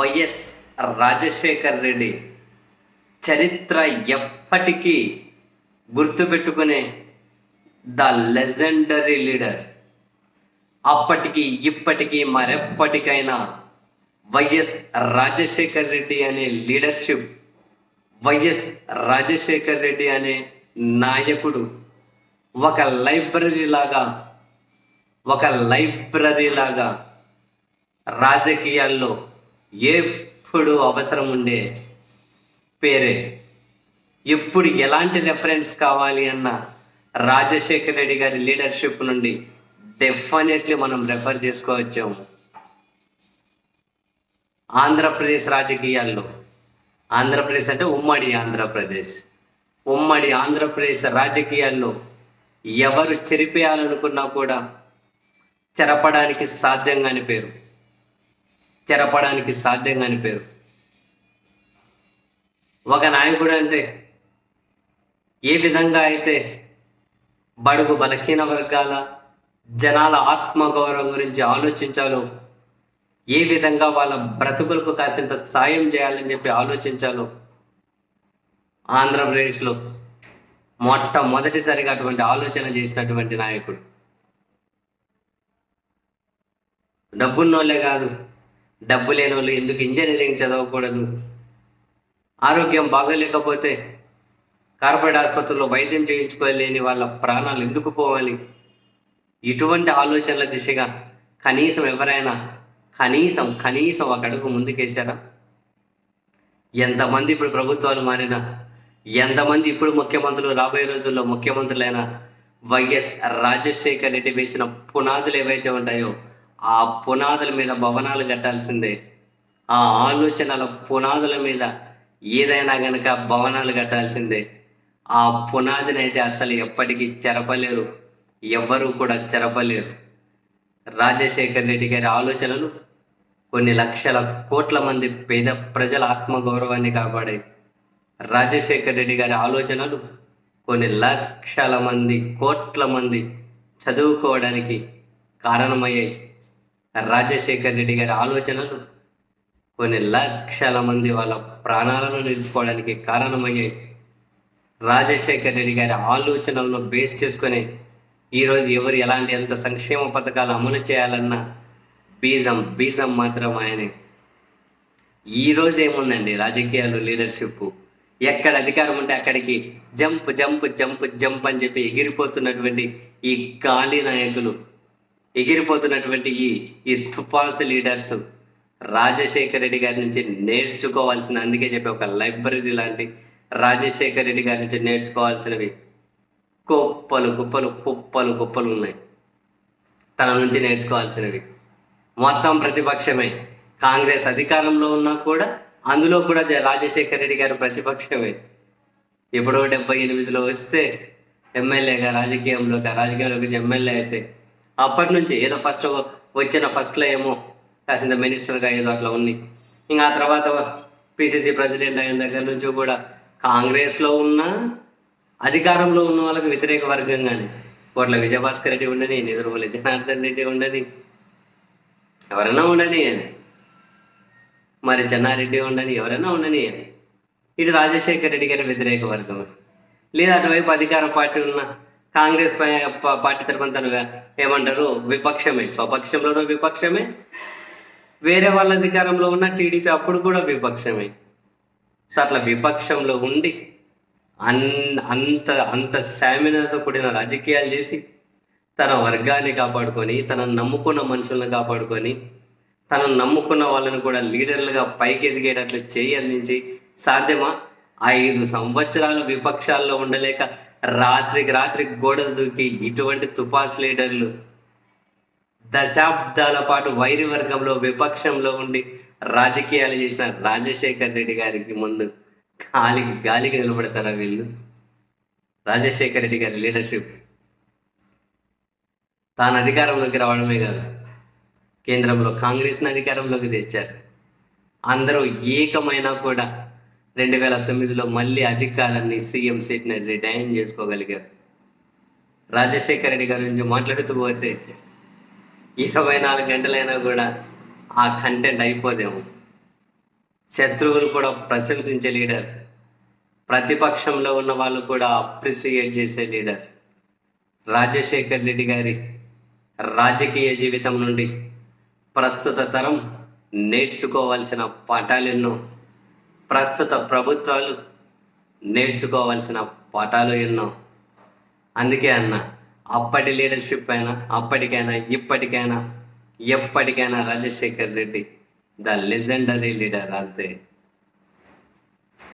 YS Rajasekhar Reddy చరిత్ర ఎప్పటికీ గుర్తుపెట్టుకునే the legendary leader. అప్పటికి ఇప్పటికీ మరెప్పటికైనా వైఎస్ రాజశేఖర్ రెడ్డి అనే లీడర్షిప్ వైఎస్ రాజశేఖర్ రెడ్డి అనే నాయకుడు ఒక లైబ్రరీ లాగా ఒక లైబ్రరీ లాగా రాజకీయాల్లో ఎప్పుడు అవసరం ఉండే పేరే. ఎప్పుడు ఎలాంటి రెఫరెన్స్ కావాలి అన్న రాజశేఖర్ రెడ్డి గారి లీడర్షిప్ నుండి డెఫినెట్లీ మనం రెఫర్ చేసుకోవచ్చు. ఆంధ్రప్రదేశ్ రాజకీయాల్లో. ఆంధ్రప్రదేశ్ అంటే ఉమ్మడి ఆంధ్రప్రదేశ్. ఉమ్మడి ఆంధ్రప్రదేశ్ రాజకీయాల్లో ఎవరు చెరిపేయాలనుకున్నా కూడా చెరపడానికి సాధ్యంగా అని పేరు. చెరపడానికి సాధ్యం కాని పేరు. ఒక నాయకుడు అంటే ఏ విధంగా అయితే బడుగు బలహీన వర్గాల జనాల ఆత్మగౌరవం గురించి ఆలోచించాలో ఏ విధంగా వాళ్ళ బ్రతుకులకు కాసింత సాయం చేయాలని చెప్పి ఆలోచించాలో ఆంధ్రప్రదేశ్లో మొట్టమొదటిసారిగా అటువంటి ఆలోచన చేసినటువంటి నాయకుడు. డబ్బున్నోళ్ళే కాదు డబ్బు లేని వాళ్ళు ఎందుకు ఇంజనీరింగ్ చదవకూడదు? ఆరోగ్యం బాగలేకపోతే కార్పొరేట్ ఆసుపత్రిలో వైద్యం చేయించుకోలేని వాళ్ళ ప్రాణాలు ఎందుకు పోవాలి? ఇటువంటి ఆలోచనల దిశగా కనీసం ఎవరైనా కనీసం కనీసం ఒక అడుగు ముందుకేశారా? ఎంతమంది ఇప్పుడు ప్రభుత్వాలు మారినా ఎంతమంది ఇప్పుడు ముఖ్యమంత్రులు రాబోయే రోజుల్లో ముఖ్యమంత్రులైన వైఎస్ రాజశేఖర్ రెడ్డి వేసిన పునాదులు ఏవైతే ఉంటాయో ఆ పునాదుల మీద భవనాలు కట్టాల్సిందే. ఆ ఆలోచనల పునాదుల మీద ఏదైనా గనక భవనాలు కట్టాల్సిందే. ఆ పునాదిని అయితే అసలు ఎప్పటికీ చెరపలేరు. ఎవ్వరూ కూడా చెరపలేరు. రాజశేఖర్ రెడ్డి గారి ఆలోచనలు కొన్ని లక్షల కోట్ల మంది పేద ప్రజల ఆత్మగౌరవాన్ని కాపాడాయి. రాజశేఖర్ రెడ్డి గారి ఆలోచనలు కొన్ని లక్షల మంది కోట్ల మంది చదువుకోవడానికి కారణమయ్యాయి. రాజశేఖర్ రెడ్డి గారి ఆలోచనలు కొన్ని లక్షల మంది వాళ్ళ ప్రాణాలను నిలుపుకోవడానికి కారణమయ్యాయి రాజశేఖర్ రెడ్డి గారి ఆలోచనలను బేస్ చేసుకొని ఈరోజు ఎవరు ఎలాంటి ఎంత సంక్షేమ పథకాలు అమలు చేయాలన్నా బీజం బీజం మాత్రం ఆయనే. ఈరోజు ఏముందండి రాజకీయాలు లీడర్షిప్ ఎక్కడ అధికారం ఉంటే అక్కడికి జంప్ జంప్ జంప్ జంప్ అని చెప్పి ఎగిరిపోతున్నటువంటి ఈ గాలి నాయకులు. ఎగిరిపోతున్నటువంటి ఈ ఈ తుపాసు లీడర్స్ రాజశేఖర్ రెడ్డి గారి నుంచి నేర్చుకోవాల్సిన అందుకే చెప్పి ఒక లైబ్రరీ లాంటి రాజశేఖర్ రెడ్డి గారి నుంచి నేర్చుకోవాల్సినవి కుప్పలు కుప్పలు కుప్పలు కుప్పలు ఉన్నాయి. తన నుంచి నేర్చుకోవాల్సినవి. మొత్తం ప్రతిపక్షమే. కాంగ్రెస్ అధికారంలో ఉన్నా కూడా అందులో కూడా జ- రాజశేఖర్ రెడ్డి గారు ప్రతిపక్షమే. ఎప్పుడో డెబ్బై ఎనిమిదిలో వస్తే ఎమ్మెల్యేగా రాజకీయంలోకి రాజకీయంలోకి ఎమ్మెల్యే అయితే అప్పటి నుంచి ఏదో ఫస్ట్ వచ్చిన ఫస్ట్లో ఏమో కాసింత మినిస్టర్గా ఏదో అట్లా ఉంది. ఇంకా ఆ తర్వాత పిసిసి ప్రెసిడెంట్ అయిన దగ్గర నుంచి కూడా కాంగ్రెస్లో ఉన్న అధికారంలో ఉన్న వాళ్ళకి వ్యతిరేక వర్గంగానే కోట్ల విజయభాస్కర్ రెడ్డి ఉండని నిదురుమల జనార్దన్ రెడ్డి ఉండని ఎవరైనా ఉండని మరి చెన్నారెడ్డి ఉండని ఎవరైనా ఉండని ఇటు రాజశేఖర్ రెడ్డి గారి వ్యతిరేక వర్గం. లేదా అటువైపు అధికార పార్టీ ఉన్న కాంగ్రెస్ పై- ప- పార్టీ తరఫున తను ఏమంటారు? విపక్షమే స్వపక్షంలోనూ విపక్షమే. వేరే వాళ్ళ అధికారంలో ఉన్న టీడీపీ అప్పుడు కూడా విపక్షమే. సో అట్లా విపక్షంలో ఉండి అన్ అంత అంత స్టామినాతో కూడిన రాజకీయాలు చేసి తన వర్గాన్ని కాపాడుకొని తన నమ్ముకున్న మనుషులను కాపాడుకొని తను నమ్ముకున్న వాళ్ళని కూడా లీడర్లుగా పైకి ఎదిగేటట్లు చేయి అందించి సాధ్యమా? ఐదు సంవత్సరాలు విపక్షాల్లో ఉండలేక రాత్రికి రాత్రి గోడలు దూకి ఇటువంటి తుపాస్ లీడర్లు దశాబ్దాల పాటు వైరి వర్గంలో విపక్షంలో ఉండి రాజకీయాలు చేసిన రాజశేఖర్ రెడ్డి గారికి ముందు గాలికి గాలికి నిలబడతారా వీళ్ళు? రాజశేఖర్ రెడ్డి గారి లీడర్షిప్ తాను అధికారంలోకి రావడమే కాదు కేంద్రంలో కాంగ్రెస్ని అధికారంలోకి తెచ్చారు. అందరూ ఏకమైనా కూడా రెండు వేల తొమ్మిదిలో మళ్ళీ అధికారాన్ని సీఎం సీట్ని రిటైన్ చేసుకోగలిగారు. రాజశేఖర రెడ్డి గారి గురించి మాట్లాడుతూ పోతే ఇరవై నాలుగు గంటలైనా కూడా ఆ కంటెంట్ అయిపోదేమో. శత్రువులు కూడా ప్రశంసించే లీడర్. ప్రతిపక్షంలో ఉన్న వాళ్ళు కూడా అప్రిసియేట్ చేసే లీడర్. రాజశేఖర్ రెడ్డి గారి రాజకీయ జీవితం నుండి ప్రస్తుత తరం నేర్చుకోవాల్సిన పాఠాలు ఎన్నో ప్రస్తుత ప్రభుత్వాలు నేర్చుకోవాల్సిన పాఠాలు ఎన్నో. అందుకే అన్న అప్పటి లీడర్షిప్ అయినా అప్పటికైనా ఇప్పటికైనా ఎప్పటికైనా Rajasekhar Reddy the legendary leader అంతే.